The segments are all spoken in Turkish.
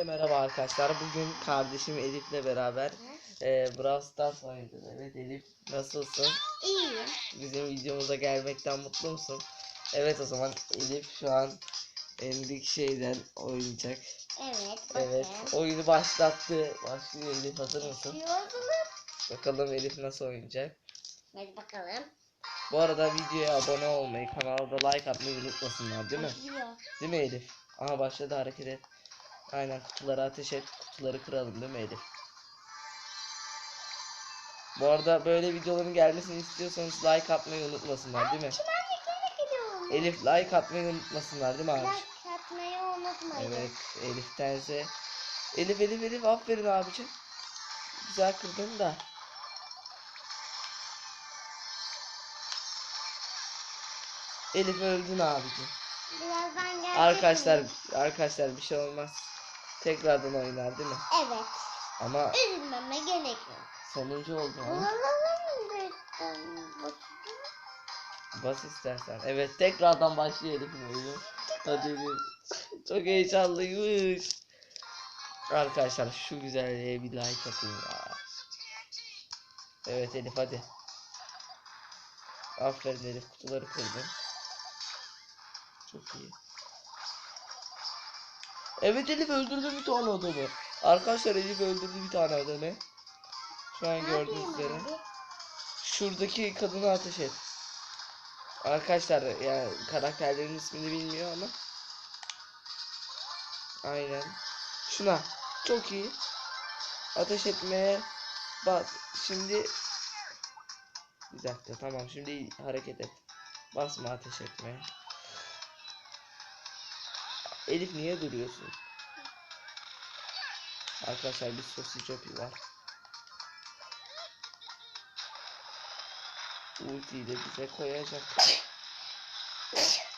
Hepinize merhaba arkadaşlar. Bugün kardeşim Elif'le beraber e, Brawl Stars oynayacağız. Evet Elif nasılsın? İyi. Bizim videomuza gelmekten mutlu musun? Evet o zaman Elif şu an Endik şeyden oynayacak. Evet. Evet oyunu başlattı. Başlıyor Elif hazır mısın? Bakalım Elif nasıl oynayacak. Hadi bakalım. Bu arada videoya abone olmayı, kanala da like atmayı unutmasınlar değil mi? Değil mi Elif? Aha başladı hareket et. Aynen kutulara ateş et. Kutuları kıralım değil mi Elif? Bu arada böyle videoların gelmesini istiyorsanız like atmayı unutmasınlar değil mi? Elif like atmayı unutmasınlar değil mi abi? Like atmayı unutmayın. Evet Elif'tense. Elif Elif Elif aferin abicim. Güzel kırdın da. Elif öldün abicim. Birazdan gelecek. Arkadaşlar mi? arkadaşlar bir şey olmaz. Tekrardan oynar değil mi? Evet. Ama Üzülmeme gerek yok. sonuncu oldu ama. Bas istersen. Evet tekrardan başlayalım oyunu. Hadi bir. Çok heyecanlıymış. Arkadaşlar şu güzelliğe bir like atın ya. Evet Elif hadi. Aferin Elif kutuları kırdın. Çok iyi. Evet Elif öldürdü bir tane adamı. Arkadaşlar Elif öldürdü bir tane adamı. Şu an gördüğünüz üzere. Şuradaki kadına ateş et. Arkadaşlar yani karakterlerin ismini bilmiyor ama. Aynen. Şuna. Çok iyi. Ateş etmeye bas. Şimdi bir dakika tamam şimdi hareket et. Basma ateş etmeye. Elif niye duruyorsun? Arkadaşlar bir sosis çopi var. Ultiyi de bize koyacak.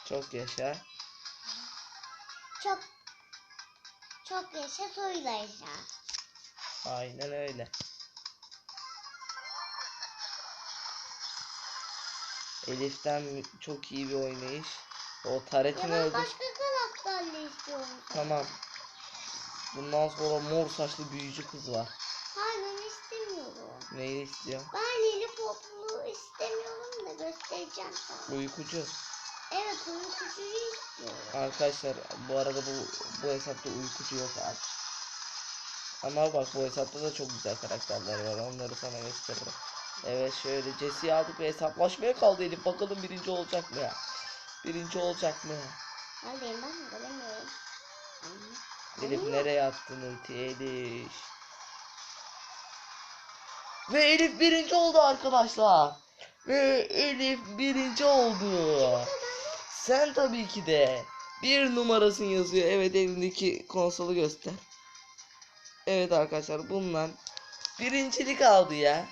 Çok yaşa. Çok çok yaşa soyla yaşa. Aynen öyle. Elif'ten çok iyi bir oynayış. O ben öldür. başka karakterle istiyorum. Tamam. Bundan sonra mor saçlı büyücü kız var. Hayır ben istemiyorum. Neyi istiyor? Ben Lili Pop'lu istemiyorum da göstereceğim sana. Uykucu. Evet uykucuyu istiyorum. Arkadaşlar bu arada bu bu hesapta uykucu yok abi. Ama bak bu hesapta da çok güzel karakterler var. Onları sana gösteririm. Evet şöyle Jesse'yi aldık ve hesaplaşmaya kaldı Elif. Bakalım birinci olacak mı ya? Birinci olacak mı? Neredeyim ben göremiyorum. Elif nereye attın ulti Elif? Ve Elif birinci oldu arkadaşlar. Ve Elif birinci oldu. Sen tabii ki de bir numarasın yazıyor. Evet elindeki konsolu göster. Evet arkadaşlar bundan birincilik aldı ya.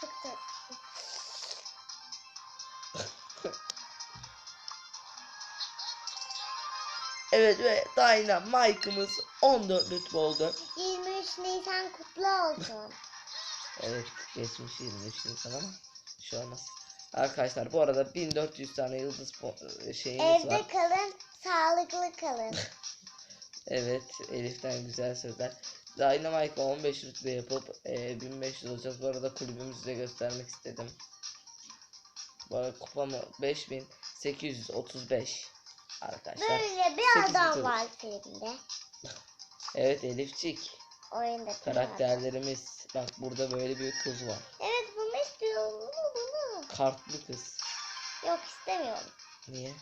Çok tatlı. Evet ve Dynamike'ımız 14 rütbe oldu. 23 Nisan kutlu olsun. Evet geçmiş 23 Nisan ama bir şey olmaz. Arkadaşlar bu arada 1400 tane yıldız po- şeyimiz var. Evde kalın, sağlıklı kalın. Evet Elif'ten güzel sözler. Dynamite 15 rütbe yapıp e, 1500 olacağız. Bu arada kulübümüzü de göstermek istedim. Bu arada kupamı 5835 arkadaşlar. Böyle bir adam bitirdik. var filmde. Evet Elifçik. Oyunda. Karakterlerimiz. Bak burada böyle bir kız var. Evet bunu istiyorum. Bunu bunu. Kartlı kız. Yok istemiyorum. Niye?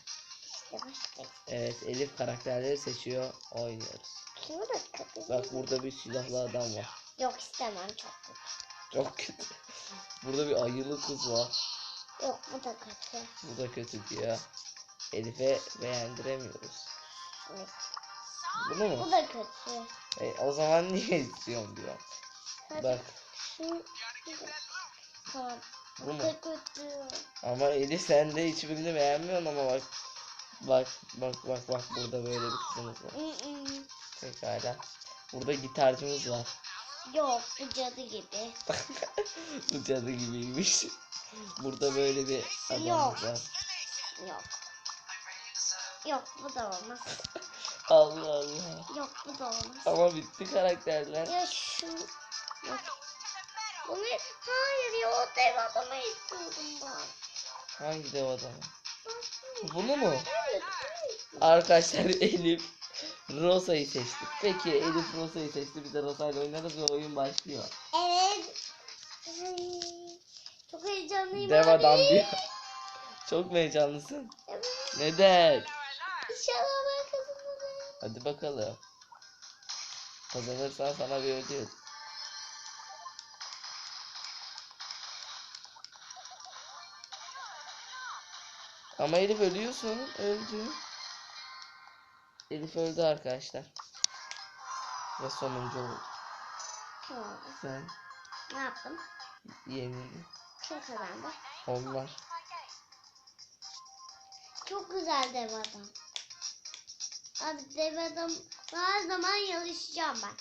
Evet Elif karakterleri seçiyor. Oynuyoruz. Da kötü. Bak burada bir silahlı adam var. Yok istemem çok kötü. Çok kötü. Burada bir ayılı kız var. Yok bu da kötü. Bu da kötü diyor. Elif'e beğendiremiyoruz. Bunu mu? Bu da kötü. E, o zaman niye istiyorum diyor. Hadi Bak şu. Tamam. bu Bu mu? da kötü. Ama Elif sen de hiçbirini beğenmiyorsun ama bak. Bak bak bak bak burada böyle bir kızımız var. Pekala. Burada gitarcımız var. Yok bu cadı gibi. Bu cadı gibiymiş. Burada böyle bir adamımız Yok. var. Yok. Yok bu da olmaz. Allah Allah. Yok bu da olmaz. Ama bitti karakterler. Ya şu... Yok. Bunu... Hayır ya o dev adamı istiyordum ben. Hangi dev adamı? Bunu mu? Evet. Arkadaşlar Elif Rosa'yı seçti. Peki Elif Rosa'yı seçti. Biz de Rosa'yla oynarız ve oyun başlıyor. Evet. Çok heyecanlıyım Dev abi. adam diyor. Çok mu heyecanlısın? Evet. Neden? Hadi bakalım. Kazanırsan sana bir ödül. Ama Elif ölüyorsun. Öldü. Elif öldü arkadaşlar. Ve sonuncu oldu. Oldu? Sen Ne yaptım? yenildin. Kim kazandı? Onlar. Çok güzel dev adam. Abi dev adam her zaman yarışacağım ben.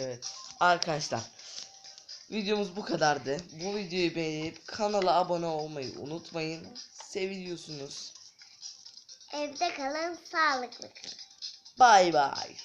Evet. Arkadaşlar. Videomuz bu kadardı. Bu videoyu beğenip kanala abone olmayı unutmayın. Seviyorsunuz. Evde kalın, sağlıklı kalın. Bay bay.